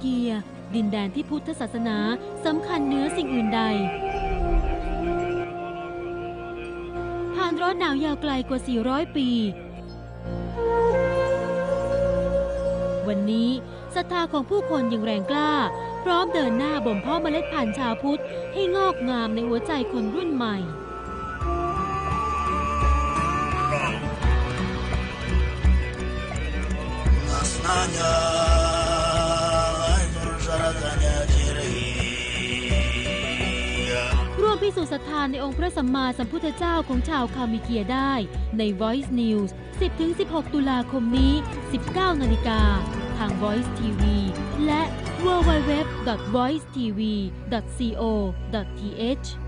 เกีย ดินแดนที่พุทธศาสนาสำคัญเหนือสิ่งอื่นใด ผ่านร้อนหนาวยาวไกลกว่า 400 ปี วันนี้ศรัทธาของผู้คนยังแรงกล้า พร้อมเดินหน้าบ่มเพาะเมล็ดพันธุ์ชาวพุทธ ให้งอกงามในหัวใจคนรุ่นใหม่ วมพิสูจน์ศรัทธาในองค์พระสัมมาสัมพุทธเจ้าของชาวคามิเกียได้ใน Voice News 10-16 ตุลาคมนี้ 19 นาฬิกา ทาง Voice TV และ www.voicetv.co.th